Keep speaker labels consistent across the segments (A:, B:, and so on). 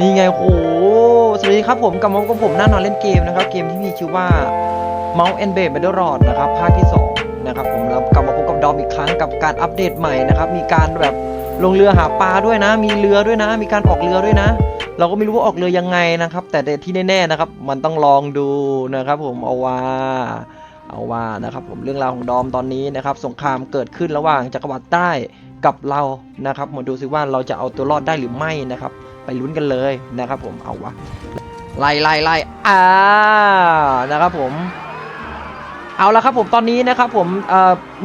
A: นี่ไงโอ้โหสวัสดีครับผมกลับมาพบกับผมหน้านอนเล่นเกมนะครับ เกมที่มีชื่อว่า Mount and Blade Battle Rod นะครับภาคที่2นะครับผมแล้วกลับมาพบกับดอมอีกครั้งกับการอัปเดตใหม่นะครับ มีการแบบลงเรือหาปลาด้วยนะ มีเรือด้วยนะ มีการออกเรือด้วยนะ เราก็ไม่รู้ว่าออกเรือยังไงนะครับ แต่ที่แน่ๆนะครับ มันต้องลองดูนะครับ ผมเอาว่าเอาว่านะครับผมเรื่องราวของดอมตอนนี้นะครับ สงครามเกิดขึ้นระหว่างจักรวรรดิใต้กับเรานะครับมาดูซิว่าเราจะเอาตัวรอดได้หรือไม่นะครับ ไปลุ้นกันเลยนะครับผมเอาวะไล่ไล่ไล่อ่านะครับผม เอาละครับผมตอนนี้นะครับผม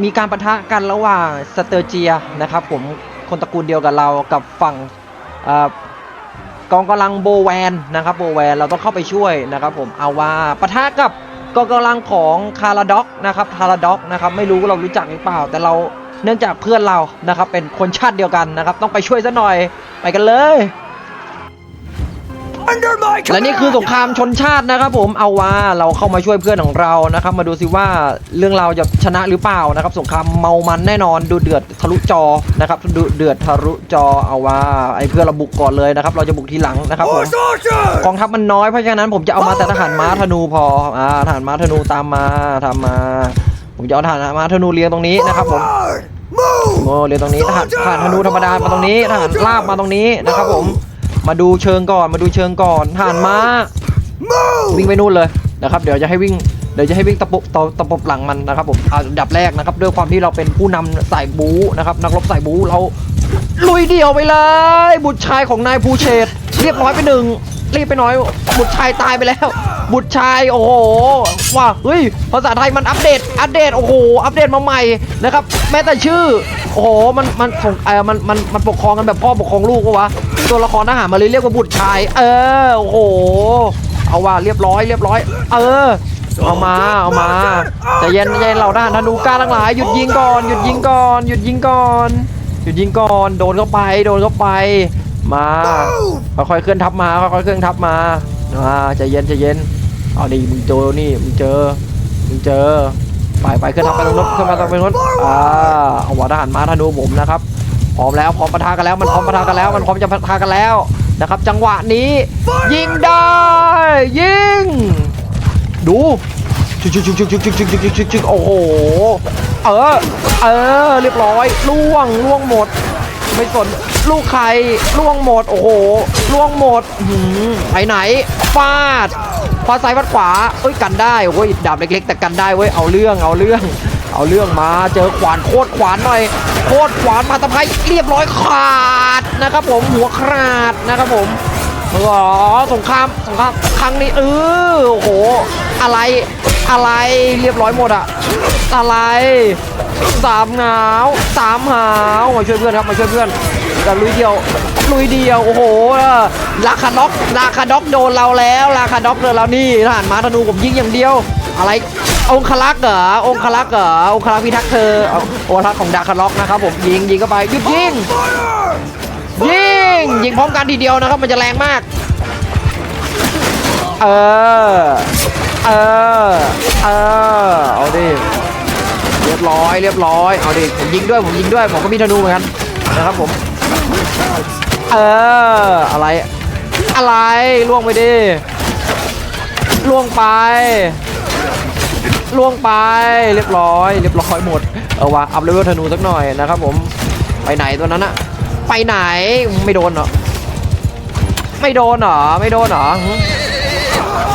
A: มีการปะทะกันระหว่างสเตอร์เจียนะครับผมคนตระกูลเดียวกับเรากับฝั่งอกองกำลังโบแวนนะครับโบแวนเราต้องเข้าไปช่วยนะครับผมเอาว่าปะทะกับกองกำลังของคาราด็อกนะครับคาราด็อกนะครับไม่รู้เรารู้จักหรือเปล่า แต่เราเนื่องจากเพื่อนเรานะครับเป็นคนชาติเดียวกันนะครับ ต้องไปช่วยซะหน่อยไปกันเลย และนี่คือสงครามชนชาตินะครับ ผมเอาว่าเราเข้ามาช่วยเพื่อนของเรานะครับ มาดูสิว่าเรื่องเราวจะชนะหรือเปล่านะครับ สงครามเมามันแน่นอนดูเดือดทะลุจอนะครับดูเดือดทะลุจอเอาว่าไอ้เพื่อนเราบุกก่อนเลยนะครับ เราจะบุกทีหลังนะครับผม
B: Force Archer!
A: กองทัพมันน้อยเพราะฉะนั้นผมจะเอามาแต่ทหารม้าธนูพออ่าทหารม้าธนูตามมาทำมา ผมจะเอาทหารม้าธนูเรียงตรงนี้นะครับผม
B: Forward! Move!
A: โอ้เรียงตรงนี้ทหารทหารธนูธรรมดามาตรงนี้ทหารลาบมาตรงนี้นะครับผม มาดูเชิงก่อนมาดูเชิงก่อนทหารม้า
B: Move!
A: วิ่งไปนู่นเลยนะครับ เดี๋ยวจะให้วิ่งเดี๋ยวจะให้วิ่งตะปบตะตะปบหลังมันนะครับผมอ่าอันดับแรกนะครับด้วยความที่เราเป็นผู้นำสายบู๊นะครับนักรบสายบู๊เราลุยเดี่ยวไปเลย บุตรชายของนายภูเชษฐ์เรียบร้อยไปหนึ่งรีบไปหน่อย บุตรชายตายไปแล้ว บุตรชายโอ้โหว่าเฮ้ยภาษาไทยมันอัปเดตอัปเดตโอ้โหอัปเดตมาใหม่นะครับแม้แต่ชื่อโอ้โหมันมันส่งเออมันมันมันปกครองกันแบบพ่อปกครองลูกปะวะ ตัวละครทหารมาเลยเรียกว่าบุตรชาย เออโอ้โห เอาว่าเรียบร้อยเรียบร้อย เออ เอามาเอามาใจเย็นใจเย็นเราทหารธนูกล้าทั้งหลายหยุดยิงก่อนหยุดยิงก่อนหยุดยิงก่อนหยุดยิงก่อนโดนเข้าไปโดนเข้าไป มาค่อยๆเคลื่อนทับมาค่อยๆเคลื่อนทับมามาใจเย็นใจเย็นเอาดิมึงเจอนี่มึงเจอมึงเจอไปไปเคลื่อนทับไปตรงนู้นเคลื่อนมาตรงนู้นอ่าเอาหัวทหารม้าธนูผมนะครับ พร้อมแล้วพร้อมปะทะกันแล้วมันพร้อมปะทะกันแล้วมันพร้อมจะปะทะกันแล้วนะครับ จังหวะนี้ยิงได้ ยิง ดูชึกชึกชึกชึกชึกชึกชึกชึกชึกชึกชึกโอ้โหเออเออเรียบร้อยล่วงล่วงหมด ไม่สนลูกใครล่วงหมด โอ้โหล่วงหมดหืมไปไหนฟาดฟาดซ้ายฟาดขวาเอ้ยกันได้โอ้ยดาบเล็กๆ แต่กันได้เว้ยเอาเรื่องเอาเรื่อง เอาเรื่องมาเจอขวานโคตรขวานหน่อย โคตรขวานมาตะไคร้เรียบร้อยขาดนะครับผมหัวขาดนะครับผมอ๋อสงครามสงครามครั้งนี้เออโอ้โห อะไรอะไรเรียบร้อยหมดอะอะไรสามหาวสามหาวมาช่วยเพื่อนครับมาช่วยเพื่อนแต่ลุยเดียวลุยเดียวโอ้โหลาคาด็อกลาคาด็อกโดนเราแล้วลาคาด็อกโดนเรานี่ทหารมาธนูผมยิงอย่างเดียว อะไร องคลักษ์เหรอองคลักษ์เหรอองคลักษ์พิทักษ์เธอเอาองคลักษ์ของดาคาด็อกนะครับผมยิงยิงเข้าไปหยุดยิงยิงยิงพร้อมกันทีเดียวนะครับมันจะแรงมาก เออเออเออเอาดิเรียบร้อยเรียบร้อยเอาดิผมยิงด้วยผมยิงด้วยผมก็มีธนูเหมือนกันนะครับผมเอออะไร อะไรล่วงไปดิล่วงไป ล่วงไปเรียบร้อย เรียบร้อยหมดเอาวะอัพเลเวลธนูสักหน่อยนะครับผมไปไหนตัวนั้นอะไปไหนไม่โดนเหรอไม่โดนเหรอไม่โดนเหรอ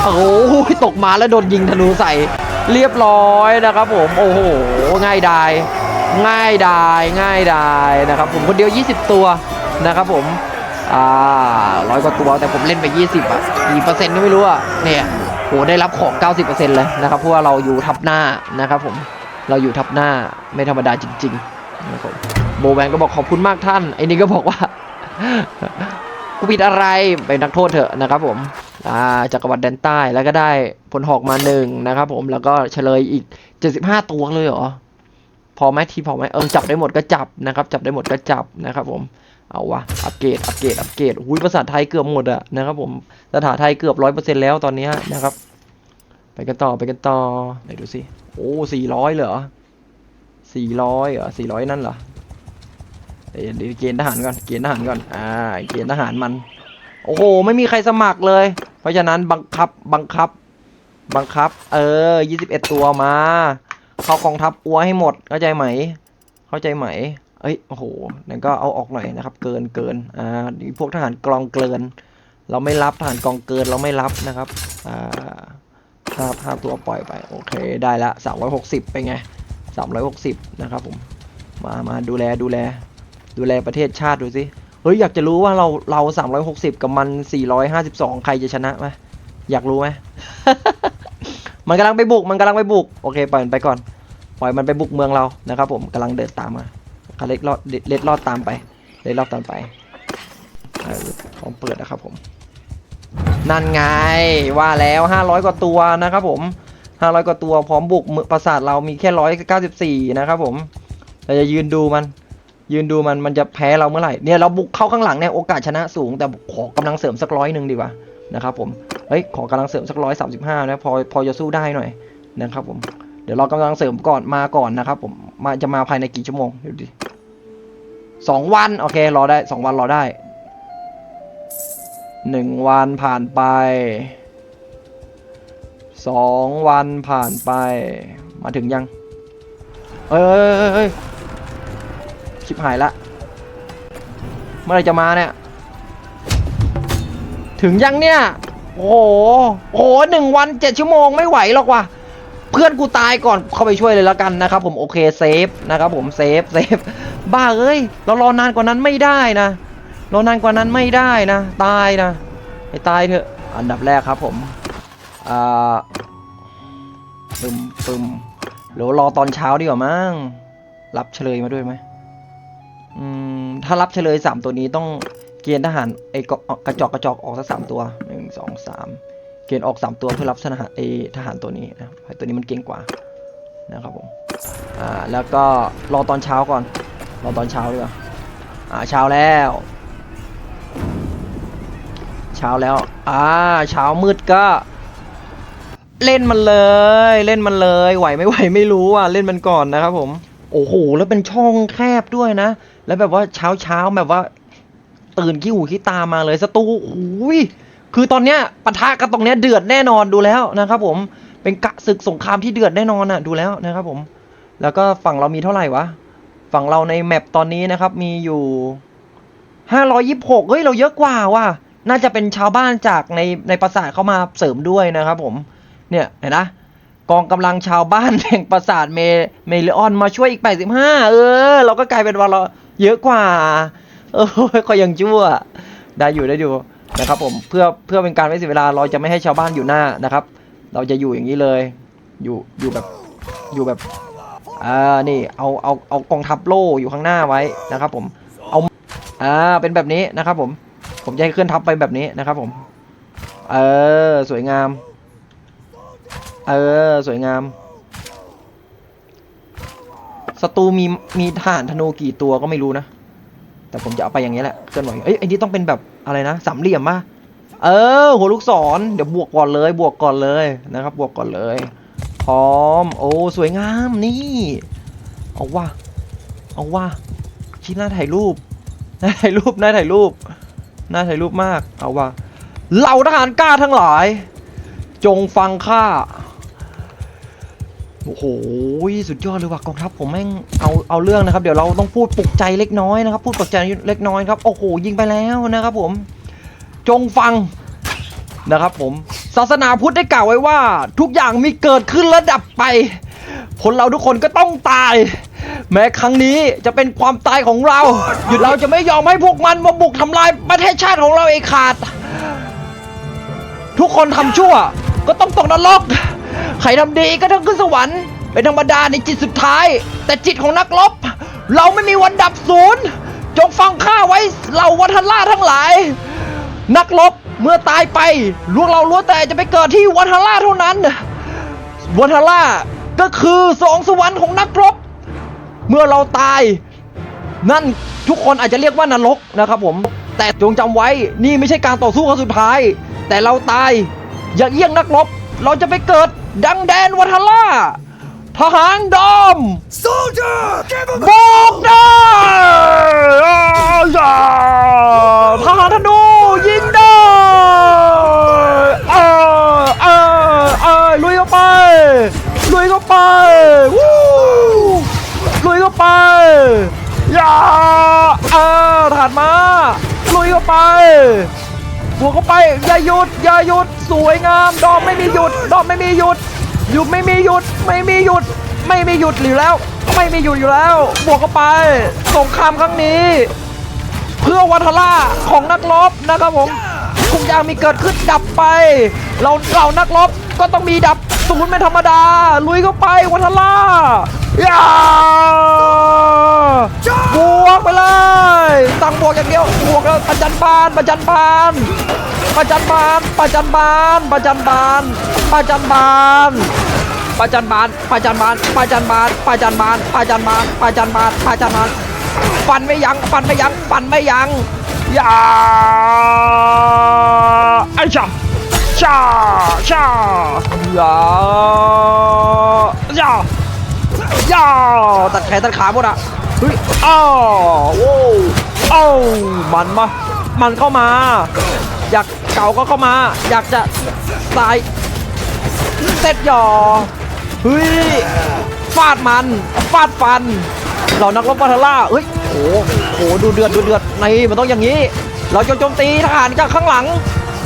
A: โอ้โหตกมาแล้วโดนยิงธนูใส่ เรียบร้อยนะครับผมโอ้โหง่ายดายง่ายดายง่ายดายนะครับผมคนเดียว 20 ตัวนะครับผมอ่าร้อยกว่าตัวแต่ผมเล่นไป 20อะกี่เปอร์เซ็นต์ก็ไม่รู้อะเนี่ย โหได้รับของ 90%เลยนะครับเพราะว่าเราอยู่ทับหน้านะครับผมเราอยู่ทับหน้าไม่ธรรมดาจริงๆนะครับผมโบแวนก็บอกขอบคุณมากท่านไอ้นี่ก็บอกว่ากูผิดอะไรเป็นนักโทษเถอะนะครับผมอาจักรวรรดิแดนใต้แล้วก็ได้ผลหอกมาหนึ่งนะครับผมแล้วก็เฉลยอีก 75 ตัวเลยเหรอพอไหมทีพอไหมเออจับได้หมดก็จับนะครับ จับได้หมดก็จับนะครับผม เอาวะ อัปเกรด อัปเกรด อัปเกรดอุ้ยภาษาไทยเกือบหมดอะนะครับผมภาษาไทยเกือบร้อยเปอร์เซ็นต์แล้วตอนนี้นะครับ ไปกันต่อ ไปกันต่อ ไหนดูสิ โอ้สี่ร้อยเหรอสี่ร้อยเหรอสี่ร้อยนั่นเหรอเดี๋ยวเดี๋ยวเกณฑ์ทหารก่อน เกณฑ์ทหารก่อน อ่า เกณฑ์ทหารมัน โอ้โห ไม่มีใครสมัครเลย เพราะฉะนั้นบังคับ บังคับ บังคับ เออ21ตัวมา เข้ากองทัพอัวให้หมด เข้าใจไหม เข้าใจไหม เอ้ยโอ้โหนั่นก็เอาออกหน่อยนะครับ เกินเกินอ่าพวกทหารกองเกิน เราไม่รับทหารกองเกินเราไม่รับนะครับอ่าห้าห้าตัวปล่อยไปโอเคได้ละสามร้อยหกสิบไปไงสามร้อยหกสิบนะครับผมมามาดูแลดูแล ดูแลประเทศชาติดูสิเฮ้ยอยากจะรู้ว่าเราเราสามร้อยหกสิบกับมันสี่ร้อยห้าสิบสองใครจะชนะไหมอยากรู้ไหมมันกำลังไปบุกมันกำลังไปบุกโอเคปล่อยมันไปก่อน ปล่อยมันไปบุกเมืองเรานะครับ ผมกำลังเดินตามมา คาเล็กรอดเล็ดรอดตามไป เล็ดรอดตามไปเออของเปิดนะครับผม นั่นไงว่าแล้ว500กว่าตัวนะครับผม500กว่าตัวพร้อมบุกมือปราสาทเรามีแค่ 194 นะครับผมเราจะยืนดูมัน ยืนดูมันมันจะแพ้เราเมื่อไหร่เนี่ยเราบุกเข้าข้างหลังเนี่ยโอกาสชนะสูง แต่ขอกำลังเสริมสักร้อยหนึ่งดีกว่านะครับผมเฮ้ยขอกำลังเสริมสักร้อยสามสิบห้านะพอพอจะสู้ได้หน่อยนะครับผม ดี๋ยวเรากำลังเสริมก่อนมาก่อนนะครับ ผมมาจะมาภายในกี่ชั่วโมงเดี๋ยวดิสองวันโอเครอได้สองวันรอได้หนึ่งวันผ่านไปสองวันผ่านไป มาถึงยังเอ้ยชิบหายละ เมื่อไรจะมาเนี่ย ถึงยังเนี่ย โอ้โหโอ้โหหนึ่งวันเจ็ดชั่วโมงไม่ไหวหรอกว่ะ เพื่อนกูตายก่อนเข้าไปช่วยเลยแล้วกันนะครับผมโอเคเซฟนะครับผมเซฟเซฟบ้าเอ้ยเรารอนานกว่านั้นไม่ได้นะรอนานกว่านั้นไม่ได้นะ ตายนะไอ้ตายเถอะอันดับแรกครับผมอ่าปึมปึมหรือรอตอนเช้าดีกว่ามั้งรับเฉลยมาด้วยไหมอืมถ้ารับเฉลยสามตัวนี้ต้องเกณฑ์ทหารไอ้กกระจอกกระจอกออกสักสามตัวหนึ่งสองสาม เกณฑ์ออกสามตัวเพื่อรับทหารไอทหารตัวนี้นะไอ้ตัวนี้มันเก่งกว่านะครับผมอ่าแล้วก็รอตอนเช้าก่อนรอตอนเช้าดีกว่าอ่าเช้าแล้ว เช้าแล้วอ่าเช้ามืดก็เล่นมันเลยเล่นมันเลยไหวไม่ไหวไม่รู้อะเล่นมันก่อนนะครับผมโอ้โหแล้วเป็นช่องแคบด้วยนะ แล้วแบบว่าเช้าเช้าแบบว่า ตื่นขี้หูขี้ตามาเลยสตูโอ้ย คือตอนเนี้ยปะทะกันตรงเนี้ยเดือดแน่นอนดูแล้วนะครับผมเป็นกะศึกสงครามที่เดือดแน่นอนอะดูแล้วนะครับผม แล้วก็ฝั่งเรามีเท่าไหร่วะ ฝั่งเราในแมปตอนนี้นะครับมีอยู่ห้าร้อยยี่สิบหกเฮ้ยเราเยอะกว่าว่ะน่าจะเป็นชาวบ้านจากในในปราสาทเข้ามาเสริมด้วยนะครับผม เนี่ยเห็นนะกองกำลังชาวบ้านแห่งปราสาทเมเมลิออนมาช่วยอีก 85 เออ เราก็กลายเป็นว่าเราเยอะกว่า เออก็ยังชั่ว ได้อยู่ได้อยู่ นะครับผมเพื่อเพื่อเป็นการไม่เสียเวลาเราจะไม่ให้ชาวบ้านอยู่หน้านะครับ เราจะอยู่อย่างนี้เลยอยู่อยู่แบบอยู่แบบอ่านี่เอาเอาเอากองทัพโล่อยู่ข้างหน้าไว้นะครับผมเอ่าเป็นแบบนี้นะครับผมผมจะให้เคลื่อนทัพไปแบบนี้นะครับผมเออสวยงามเออสวยงามศัตรูมีมีทหารธนูกี่ตัวก็ไม่รู้นะ แต่ผมจะเอาไปอย่างนี้แหละเคลื่อนไหวเอ้ยไอ้นี่ต้องเป็นแบบ อะไรนะสามเหลี่ยมป่ะเออ หัวลูกศรเดี๋ยวบวกก่อนเลย บวกก่อนเลยนะครับ บวกก่อนเลย พร้อม โอ้สวยงามนี่ เอาว่าเอาว่าชิ้นหน้าถ่ายรูปหน่าถ่ายรูปหน่าถ่ายรูปหน่าถ่ายรูปมาก เอาว่าเหล่าทหารกล้าทั้งหลาย จงฟังข้า โอ้โหสุดยอดเลยว่ะกองทัพผมแม่งเอาเอาเรื่องนะครับ เดี๋ยวเราต้องพูดปลุกใจเล็กน้อยนะครับพูดปลุกใจเล็กน้อยครับโอ้โหยิงไปแล้วนะครับ ผม จงฟังนะครับ ผมศาสนาพุทธได้กล่าวไว้ว่า ทุกอย่างมีเกิดขึ้นและดับไป คนเราทุกคนก็ต้องตาย แม้ครั้งนี้จะเป็นความตายของเราหยุดเราจะไม่ยอมให้พวกมันมาบุกทำลายประเทศชาติของเราเองขาด ทุกคนทำชั่ว ก็ต้องตกนรก ใครทำดีก็ต้องขึ้นสวรรค์ เป็นธรรมดาในจิตสุดท้าย แต่จิตของนักรบ เราไม่มีวันดับศูนย์ จงฟังข้าไว้เหล่าวัฒนล่าทั้งหลาย นักรบเมื่อตายไปลวกเราล้วนแต่จะไปเกิดที่วัฒนล่าเท่านั้น วัฒนล่าก็คือสองสวรรค์ของนักรบ เมื่อเราตาย นั่นทุกคนอาจจะเรียกว่านรกนะครับผม แต่จงจำไว้นี่ไม่ใช่การต่อสู้ครั้งสุดท้าย แต่เราตายอย่าเยี่ยงนักรบ เราจะไปเกิด ดังแดนวัฒล่าทหารดอม
B: Soldier!
A: บอกได้ทหารธนูยิงได้เออเออเออลุยเข้าไป ลุยเข้าไปวู้ลุยเข้าไปอย่าออถัดมา ลุยเข้าไปบวกเข้าไปอย่าหยุด อย่าหยุดสวยงาม ดอมไม่มีหยุด ดอมไม่มีหยุด หยุดไม่มีหยุด ไม่มีหยุด ไม่มีหยุดอยู่แล้ว ไม่มีหยุดอยู่แล้ว บวกเข้าไปสงครามครั้งนี้ เพื่อวัฒล่าของนักรบนะครับผมทุกอย่างมีเกิดขึ้นดับไป เราเรานักรบก็ต้องมีดับศูนย์เป็นธรรมดา ลุยเข้าไปวัฒล่าย่า สั่งบวกอย่างเดียวบวกแล้วประจันบานประจันบานประจันบานประจันบานประจันบานประจันบานประจันบานประจันบานประจันบานประจันบานประจันบานประจันบานประจันบานฟันไม่ยั้งฟันไม่ยั้งฟันไม่ยั้งอย่าไอ้ชาชาชาอย่าอย่าอย่าตัดแขนตัดขาหมดอะเฮ้ยอ้าวโว้ วอ้ามันมามันเข้ามา อยากเก่าก็เข้ามา อยากจะสายเซ็ตหยอเฮ้ยฟาดมันฟาดฟันเรานักรบวัทล่าเฮ้ยโอ้โหดูเดือดดูเดือดในมันต้องอย่างนี้ เราจะโจมตีทหารจากข้างหลัง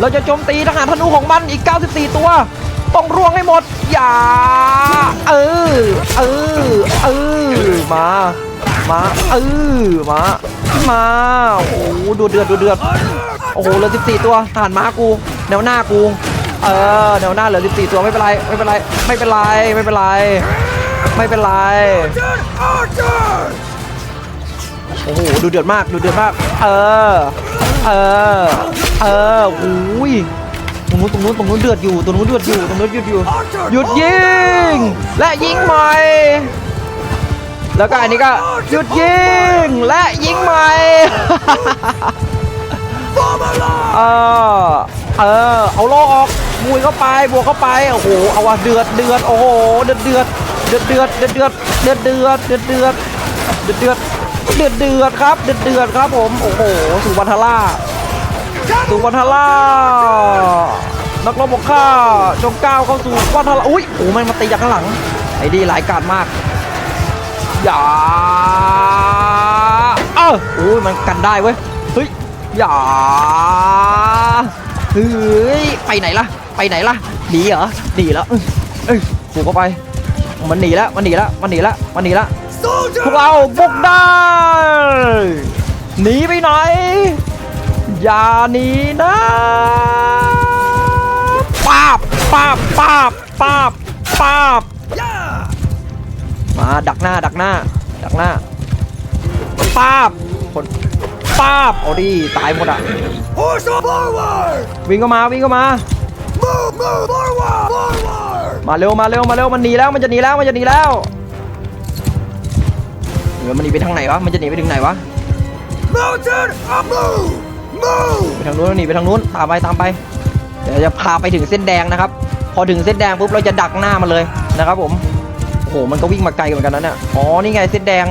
A: เราจะโจมตีทหารธนูของมันอีก 94 ตัว ต้องร่วงให้หมด อย่า เออ เออ เออ มา มาเออมามาโอ้โหดูเดือดดูเดือดโอ้โหเหลือ14ตัวทหารม้ากูแนวหน้ากูเออแนวหน้าเหลือ14ตัวไม่เป็นไรไม่เป็นไรไม่เป็นไรไม่เป็นไรไม่เป็นไรโอ้โหดูเดือดมากดูเดือดมาก เออ เออ เอออุ้ยตรงนู้นตรงนู้นตรงนู้นเดือดอยู่ตรงนู้นเดือดอยู่ตรงนู้นเดือดอยู่หยุดยิงและยิงใหม่ แล้วก็อันนี้ก็หยุดยิงและยิงใหม่เออเออเอาโลออกมุยเข้าไปบวกเข้าไปโอ้โหเอาว่ะเดือดเดือดโอ้โหเดือดเดือดเดือดเดือดเดือดเดือดเดือดเดือดเดือดเดือดเดือดเดือดเดือดเดือดครับเดือดเดือดครับผมโอ้โหสุวัฒล่าสุวัฒล่านักรบของข้าจงก้าวเข้าสู่วัฒล่าอุ้ยโอ้มันมาตีจากข้างหลังไอ้ดีหลายการมาก อย่าเออโอ้ยมันกันได้เว้ยเฮ้ยอย่าเฮ้ยไปไหนล่ะ ไปไหนล่ะหนีเหรอหนีแล้วเอ้ยเอ้ยผูกเข้าไป มันหนีแล้วมันหนีแล้วมันหนีแล้วมันหนีแล้ว
B: Soldier!
A: พวกเราบุกได้หนีไปไหน อย่าหนีนะป้าบป้าบป้าบป้าบป้าบ
B: Yeah!
A: มาดักหน้าดักหน้า ดักหน้าป้าบคนป้าบเอาดิตายหมดอะ
B: Horse forward!
A: วิ่งเข้ามาวิ่งเข้ามา
B: Move, move, forward! Forward!
A: มาเร็วมาเร็วมาเร็วมันหนีแล้วมันจะหนีแล้วมันจะหนีแล้วเดี๋ยวมันหนีไปทางไหนวะมันจะหนีไปถึงไหนวะ
B: Mountain, up move! Move!
A: ไปทางนู้นหนีไปทางนู้นตามไปตามไปเดี๋ยวจะพาไปถึงเส้นแดงนะครับ พอถึงเส้นแดงปุ๊บเราจะดักหน้ามันเลยนะครับผมโอ้โหมันก็วิ่งมาไกลเหมือนกันนะเนี่ยอ๋อนี่ไงเส้นแดง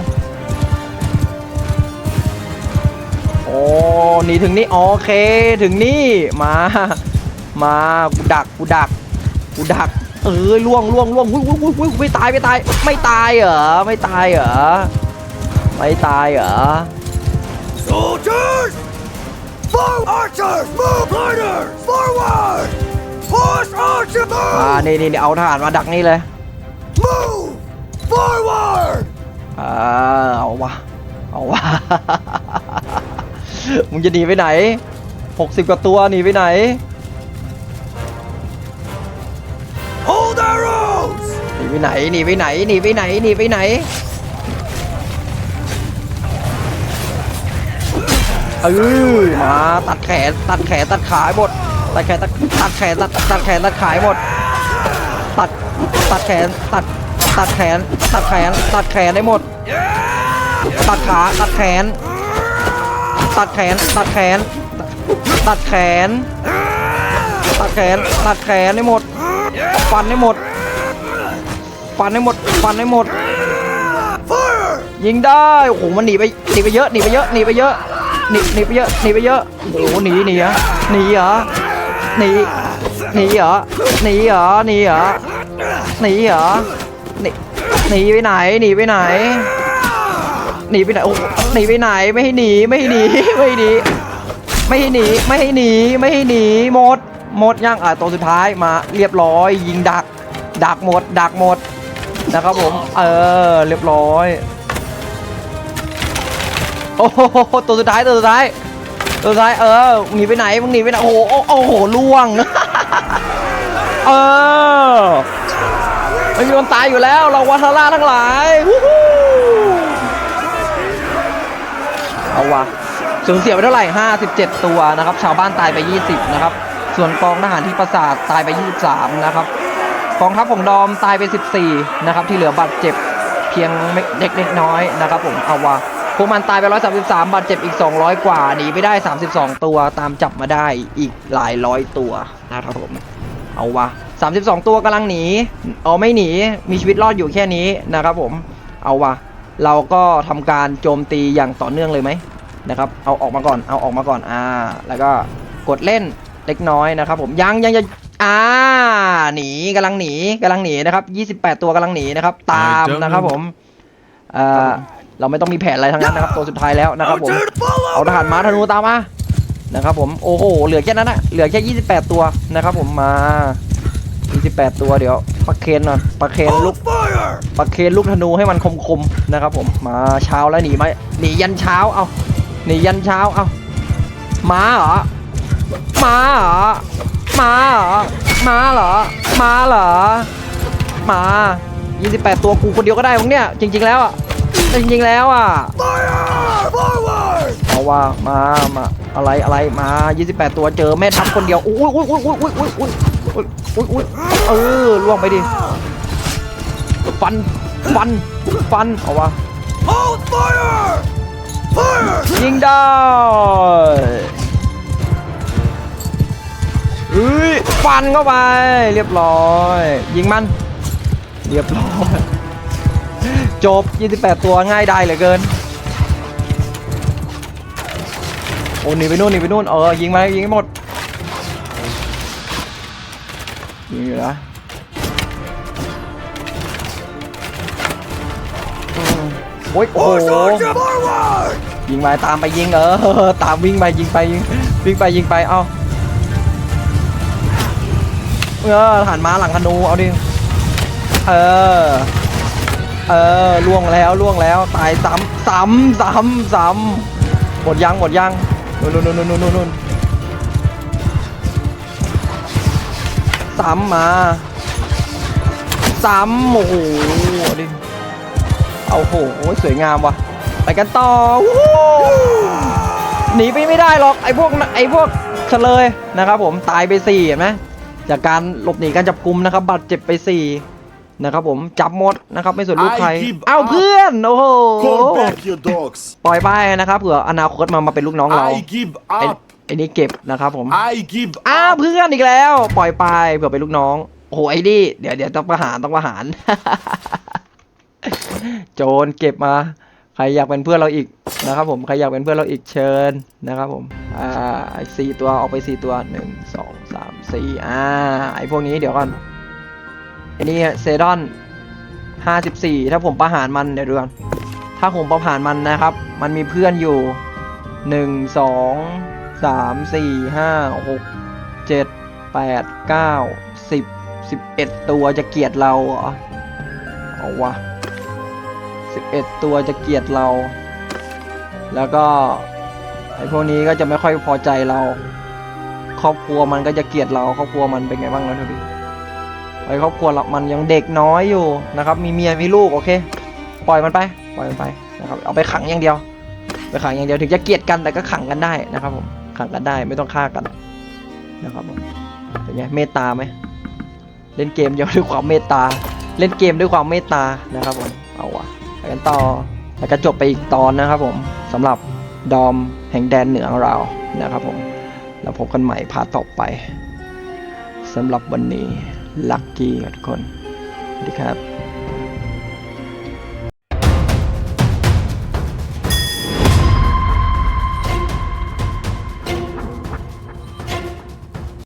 A: โอ้หนีถึงนี่โอเคถึงนี่มามากูดักกูดักกูดักเออล่วงล่วงล่วงวุ้ยวุ้ยวุ้ยวุ้ยไม่ตายไม่ตาย ไม่ตายเหรอไม่ตายเหรอไม่ตายเหรอ
B: Soldiers! Forward! Archers! Move! Riders! Forward! Horse archer
A: อ่า
B: move!
A: นี่นี่นี่เอาทหารมาดักนี่เลย
B: Move! Forward!
A: เออเอาวะเอาวะ มึงจะหนีไปไหน 60 กว่าตัวหนีไปไหน
B: Hold arrows!
A: หนีไปไหนหนีไปไหนหนีไปไหนหนีไปไหน เออมาตัดแขนตัดแขนตัดขาให้หมด ตัดแขนตัดตัดแขนตัดตัดแขนตัดขาให้หมด ตัดตัดแขนตัด ตัดแขน ตัดแขน ตัดแขนให้หมด ตัดขา ตัดแขน ตัดแขน ตัดแขน ตัดแขน ตัดแขน ตัดแขนให้หมด ฟันให้หมด ฟันให้หมด ฟันให้หมด ยิงได้ โอ้โห มันหนีไป หนีไปเยอะ หนีไปเยอะ หนีไปเยอะ หนีหนีไปเยอะ หนีไปเยอะ โอ้โห หนีหนีเหรอหนีเหรอหนีหนีเหรอหนีเหรอหนีเหรอหนีเหรอ หนีหนีไปไหนหนีไปไหนหนีไปไหนโอ้หนีไปไหนไม่ให้หนีไม่ให้หนีไม่ให้หนีไม่ให้หนีไม่ให้หนีไม่ให้หนีหมดหมดยังอะตัวสุดท้ายมาเรียบร้อย ยิงดัก ดักหมด ดักหมดนะครับผม เออเรียบร้อยโอ้โหตัวสุดท้ายตัวสุดท้ายตัวสุดท้ายเออหนีไปไหนมึงหนีไปไหนโอ้โหโอ้โอ้โหล่วง เออ ไม่มีคนตายอยู่แล้วเราวัทล่าทั้งหลายเอาวะสูญเสียไปเท่าไหร่ 57 ตัวนะครับ ชาวบ้านตายไป 20 นะครับ ส่วนกองทหารที่ปราสาทตายไป 23 นะครับ กองทัพของดอมตายไป 14 นะครับ ที่เหลือบาดเจ็บเพียงเล็กๆน้อยๆนะครับ ผมเอาวะพวกมันตายไป 133 บาดเจ็บอีก 200 กว่า หนีไปได้ 32 ตัว ตามจับมาได้อีกหลายร้อยตัวนะครับผม เอาวะ 32 ตัวกำลังหนีเอาไม่หนีมีชีวิตรอดอยู่แค่นี้นะครับผมเอาวะเราก็ทำการโจมตีอย่างต่อเนื่องเลยไหมนะครับเอาออกมาก่อนเอาออกมาก่อนอ่า แล้วก็กดเล่นเล็กน้อยนะครับ ผมยังยังยังอ่าหนีกำลังหนีกำลังหนีนะครับ 28 ตัวกำลังหนีนะครับ ตามนะครับผมเอ่อเราไม่ต้องมีแผนอะไรทั้งนั้นนะครับตัวสุดท้ายแล้วนะครับผมเอาทหารม้าธนูตามมานะครับผมโอ้โหเหลือแค่นั้นนะเหลือแค่ 28 ตัวนะครับผมมา 28 ตัวเดี๋ยวประเคนหน่อยประเคนลูก
B: Hold fire!
A: ประเคนลูกธนูให้มันคมๆนะครับผมมาเช้าแล้วหนีไหมหนียันเช้าเอาหนียันเช้าเอาม้าเหรอม้าเหรอม้าเหรอม้าเหรอม้าเหรอมา28 ตัวกูคนเดียวก็ได้มั้งเนี่ยจริง ๆ แล้วอะจริงๆแล้วอะ
B: Fire! Forward!
A: เอาว่ามามาอะไรอะไรมา 28 ตัวเจอแม่ทัพคนเดียวอุ้ยอุ้ยอุ้ยอุ้ยอุ้ยอุ้ย อุ้ยอุ้ยอุ้ยเออล่วงไปดิฟันฟันฟันเอาวะยิงได้เอ้ยฟันเข้าไป เรียบร้อย ยิงมัน เรียบร้อยจบ 28 ตัวง่ายได้เหลือเกินโอ้หนีไปนู่นหนีไปนู่นเออยิงมายิงให้หมด ยิงอยู่นะโอ้ยโอ้โหยิงไปตามไปยิงเออตามวิ่งไปยิงไปยิงวิ่งไปยิงไปเอาเออหันมาหลังธนูเอาดิเออเออล่วงแล้วล่วงแล้วตายซ้ำซ้ำซ้ำซ้ำหมดยังหมดยังนู่นนู่นนู่นนู่น ซ้ำมาซ้ำโอ้โหเอาดิเอาโหสวยงามว่ะไปกันต่อวู้ฮู้หนีไปไม่ได้หรอกไอ้พวกน่ะไอ้พวกเฉลยนะครับ ผมตายไปสี่เห็นไหมจากการหลบหนีการจับกลุ่มนะครับบาดเจ็บไปสี่นะครับผมจับหมดนะครับไม่สนลูกใคร
C: I give
A: เอ้าเพื่อนโอ้โห
C: Call back your dogs.
A: ปล่อยไปนะครับเผื่ออนาคตมามาเป็นลูกน้องเรา
C: I give
A: ไอ้
C: up.
A: ไอ้นี่เก็บนะครับผม
C: I give
A: อ้าว
C: up.
A: เพื่อนอีกแล้ว ปล่อยไปเผื่อเป็นลูกน้อง โอ้โหไอ้นี่เดี๋ยวเดี๋ยวต้องประหารต้องประหาร โจรเก็บมา ใครอยากเป็นเพื่อนเราอีกนะครับ ผมใครอยากเป็นเพื่อนเราอีกเชิญนะครับ ผม อ่าไอ้สี่ตัวออกไปสี่ตัวหนึ่งสองสามสี่อ่าไอ้พวกนี้เดี๋ยวก่อนไอ้นี่เซดอนห้าสิบสี่ถ้าผมประหารมันเดี๋ยวดูก่อนถ้าผมประหารมันนะครับ มันมีเพื่อนอยู่หนึ่งสอง สามสี่ห้าหกเจ็ดแปดเก้าสิบสิบเอ็ดตัวจะเกลียดเราเหรอเอาวะ11ตัวจะเกลียดเรา แล้วก็ไอ้พวกนี้ก็จะไม่ค่อยพอใจเรา ครอบครัวมันก็จะเกลียดเราครอบครัวมันเป็นไงบ้างนะทุกทีไอ้ครอบครัวมันยังเด็กน้อยอยู่นะครับ มีเมียมีลูกโอเค ปล่อยมันไป ปล่อยมันไปนะครับ เอาไปขังอย่างเดียว ไปขังอย่างเดียวถึงจะเกลียดกันแต่ก็ขังกันได้นะครับผม ขังกันได้ไม่ต้องฆ่ากันนะครับผมเป็นไงเมตตาไหมเล่นเกมเดียวด้วยความเมตตา เล่นเกมด้วยความเมตตานะครับผมเอาวะไปกันต่อแล้วก็จบไปอีกตอนนะครับผมสำหรับดอมแห่งแดนเหนือของเรานะครับผมแล้วพบกันใหม่พาต่อไปสำหรับวันนี้ลัคกี้ทุกคนสวัสดีครับ